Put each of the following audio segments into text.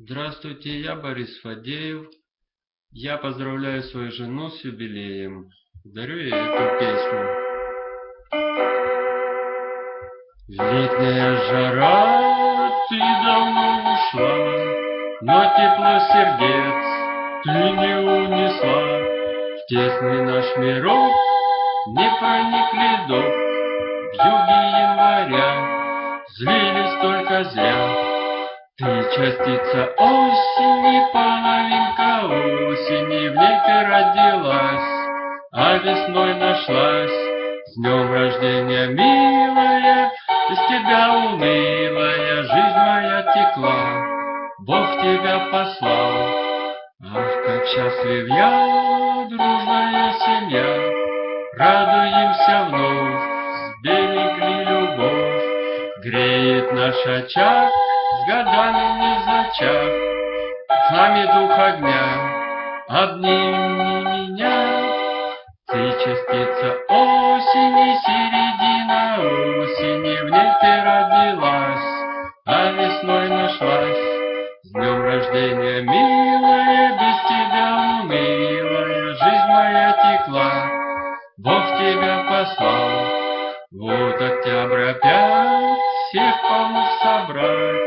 Здравствуйте, я Борис Фадеев. Я поздравляю свою жену с юбилеем. Дарю ей эту песню. Летняя жара, ты давно ушла, Но тепло сердец ты не унесла. В тесный наш мирок не проник ледок, В юге января злились только зря. Частица осени, половинка осени, В ты родилась, а весной нашлась. С днем рождения, милая, Без тебя унылая Жизнь моя текла, Бог тебя послал. Ах, как счастлив я, дружная семья, Радуемся вновь, сберегли любовь, Греет наш очаг, годами не зачах, С нами дух огня, обними меня. Ты частица осени, середина осени, В ней ты родилась, а весной нашлась. С днем рождения, милая, без тебя унылая, Жизнь моя текла, Бог тебя послал. Вот октябрь опять всех помог собрать,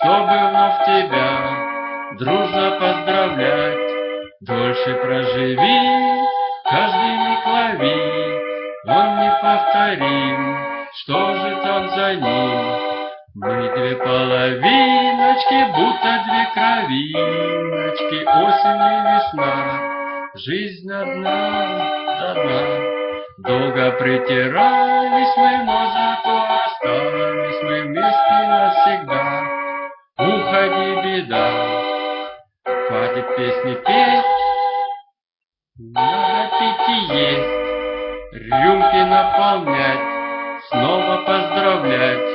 чтобы вновь тебя дружно поздравлять. Дольше проживи, каждый миг лови, он неповторим, что же там за ним? Мы две половиночки, будто две кровиночки, осень и весна, жизнь одна, одна. Долго притирались мы, но зато остались мы вместе навсегда. Беда, хватит песни петь, надо пить и есть, рюмки наполнять, снова поздравлять.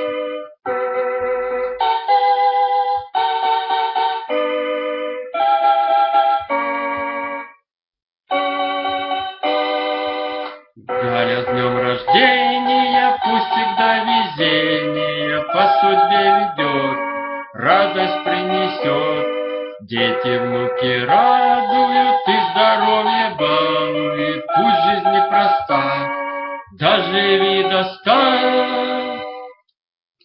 Галя, с днем рождения, пусть всегда везение по судьбе ведет, радость принесет. Дети, внуки радуют и здоровье балует, пусть жизнь непроста, доживи до ста.